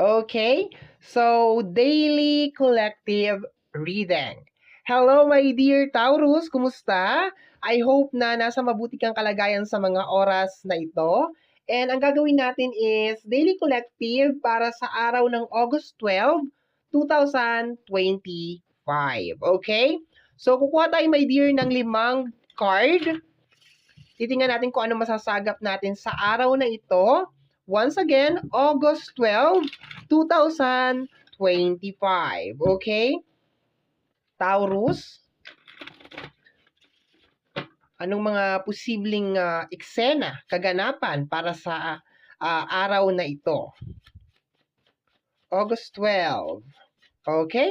Okay? So, daily collective reading. Hello, my dear Taurus. Kumusta? I hope na nasa mabuti kang kalagayan sa mga oras na ito. And ang gagawin natin is daily collective para sa araw ng August 12, 2025. Okay? So, kukuha tayo, my dear, ng limang card. Titingnan natin kung ano masasagap natin sa araw na ito. Once again, August 12, 2025. Okay? Taurus, anong mga posibleng uh, eksena, kaganapan para sa uh, araw na ito? August 12. Okay?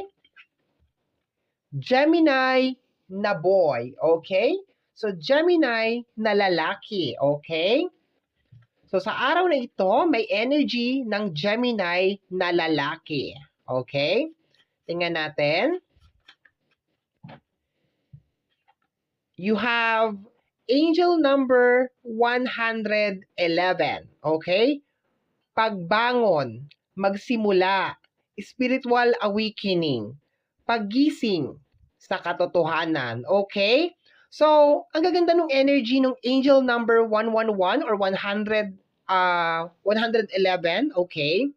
Gemini na boy. Okay? So, Gemini na lalaki. Okay? So, sa araw na ito, may energy ng Gemini na lalaki. Okay? Tingnan natin. You have angel number 111. Okay? Pagbangon, magsimula, spiritual awakening, paggising sa katotohanan. Okay? So, ang gaganda ng energy ng angel number 111 or 100 uh, 111, okay?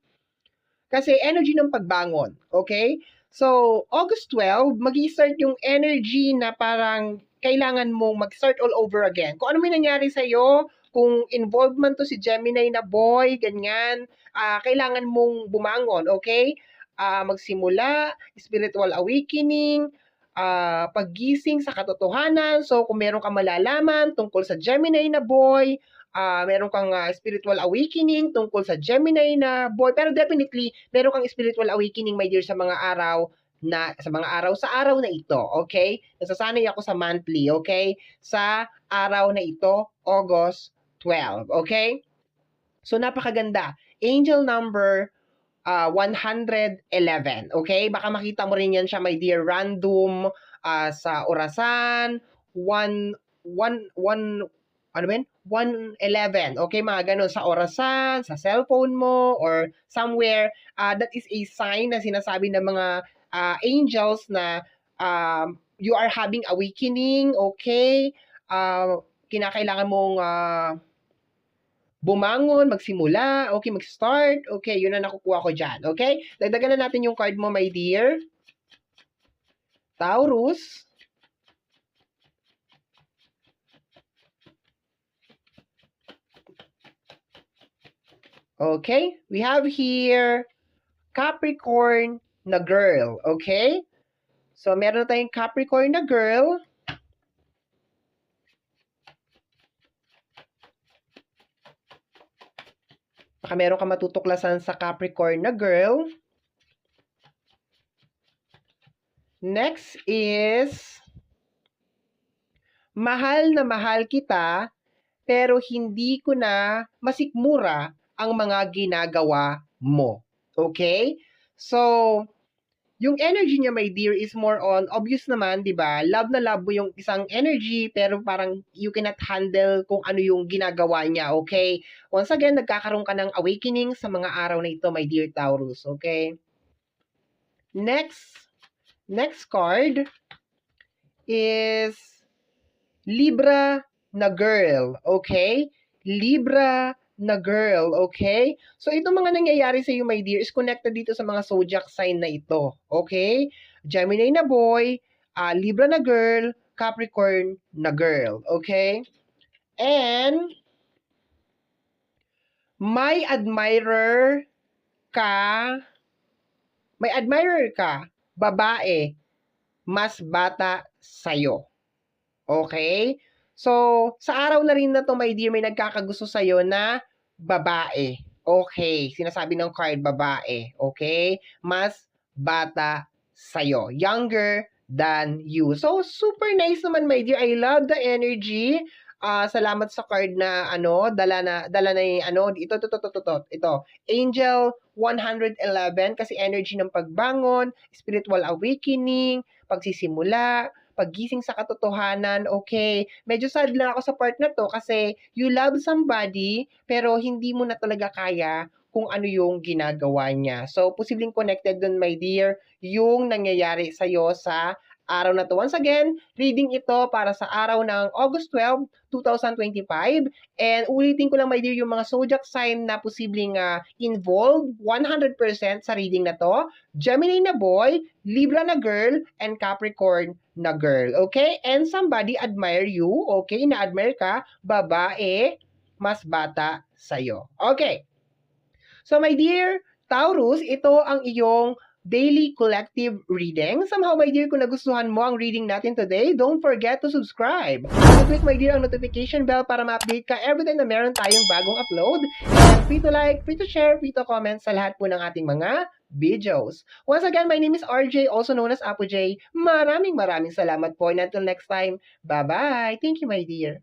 Kasi energy ng pagbangon, okay? So, August 12, mag start yung energy na parang kailangan mong mag-start all over again. Kung ano may nangyari sa'yo, kung involvement to si Gemini na boy, ganyan, uh, kailangan mong bumangon, okay? Uh, magsimula, spiritual awakening, uh, paggising sa katotohanan. So, kung meron kang malalaman tungkol sa Gemini na boy, uh, meron kang uh, spiritual awakening tungkol sa Gemini na boy. Pero definitely, meron kang spiritual awakening, my dear, sa mga araw na sa mga araw sa araw na ito, okay? Nasasanay ako sa monthly, okay? Sa araw na ito, August 12, okay? So napakaganda. Angel number uh, 111, okay? Baka makita mo rin yan siya, my dear, random uh, sa orasan, 1 1 1 ano ba 111. Okay, mga ganun sa orasan, sa cellphone mo, or somewhere. Uh, that is a sign na sinasabi ng mga uh, angels na um, you are having awakening, okay? Uh, kinakailangan mong uh, bumangon, magsimula, okay, mag-start, okay, yun na nakukuha ko dyan, okay? Dagdagan na natin yung card mo, my dear. Taurus. Okay, we have here Capricorn, na girl. Okay? So, meron tayong Capricorn na girl. Baka meron ka matutuklasan sa Capricorn na girl. Next is, mahal na mahal kita, pero hindi ko na masikmura ang mga ginagawa mo. Okay? So, yung energy niya, my dear, is more on, obvious naman, di ba? Love na love mo yung isang energy, pero parang you cannot handle kung ano yung ginagawa niya, okay? Once again, nagkakaroon ka ng awakening sa mga araw na ito, my dear Taurus, okay? Next, next card is Libra na girl, okay? Libra na girl, okay? So, itong mga nangyayari sa iyo, my dear, is connected dito sa mga zodiac sign na ito, okay? Gemini na boy, uh, Libra na girl, Capricorn na girl, okay? And, may admirer ka, may admirer ka, babae, mas bata sa'yo. Okay? So, sa araw na rin na to, my dear, may nagkakagusto sa'yo na babae. Okay, sinasabi ng card babae. Okay? Mas bata sa'yo. Younger than you. So, super nice naman, my dear. I love the energy. Uh, salamat sa card na ano, dala na dala na yung ano, ito to to to to to. Ito, Angel 111 kasi energy ng pagbangon, spiritual awakening, pagsisimula, paggising sa katotohanan, okay, medyo sad lang ako sa part na to kasi you love somebody pero hindi mo na talaga kaya kung ano yung ginagawa niya. So, posibleng connected dun, my dear, yung nangyayari sa'yo sa araw na to. Once again, reading ito para sa araw ng August 12, 2025. And ulitin ko lang, my dear, yung mga zodiac sign na posibleng ah, involved 100% sa reading na to. Gemini na boy, Libra na girl, and Capricorn na girl. Okay? And somebody admire you. Okay? Na-admire ka. Babae, mas bata sa'yo. Okay. So, my dear Taurus, ito ang iyong daily collective reading. Somehow, my dear, kung nagustuhan mo ang reading natin today, don't forget to subscribe. And click, my dear, ang notification bell para ma-update ka every time na meron tayong bagong upload. And free to like, free to share, free to comment sa lahat po ng ating mga videos. Once again, my name is RJ, also known as Apo J. Maraming maraming salamat po. And until next time, bye-bye. Thank you, my dear.